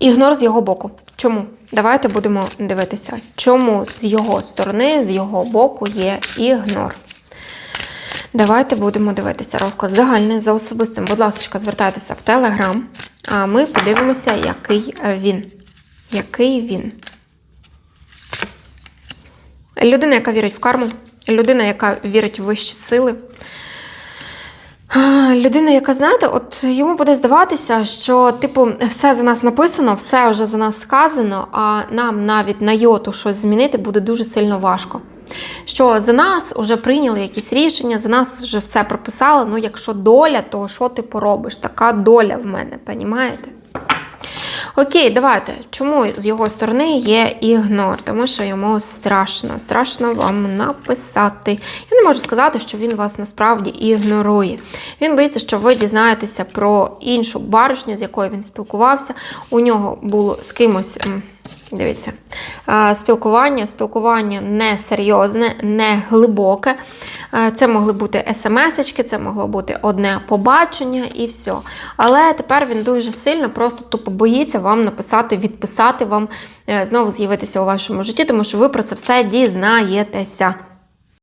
Ігнор з його боку. Чому? Давайте будемо дивитися, чому з його сторони, з його боку є ігнор. Давайте будемо дивитися розклад загальний за особистим. Будь ласка, звертайтеся в Телеграм, а ми подивимося, який він. Який він. Людина, яка вірить в карму, людина, яка вірить в вищі сили. Людина, яка, знаєте, от йому буде здаватися, що, типу, все за нас написано, все вже за нас сказано, а нам навіть на йоту щось змінити буде дуже сильно важко. Що за нас вже прийняли якісь рішення, за нас вже все прописали. Ну, якщо доля, то що ти поробиш? Така доля в мене, понімаєте? Окей, давайте. Чому з його сторони є ігнор? Тому що йому страшно, страшно вам написати. Я не можу сказати, що він вас насправді ігнорує. Він боїться, що ви дізнаєтеся про іншу баришню, з якою він спілкувався. У нього було з кимось. Дивіться, е, спілкування, спілкування не серйозне, не глибоке. Е, Це могли бути смс-очки, це могло бути одне побачення і все. Але тепер він дуже сильно просто тупо боїться вам написати, відписати вам, е, знову з'явитися у вашому житті, тому що ви про це все дізнаєтеся.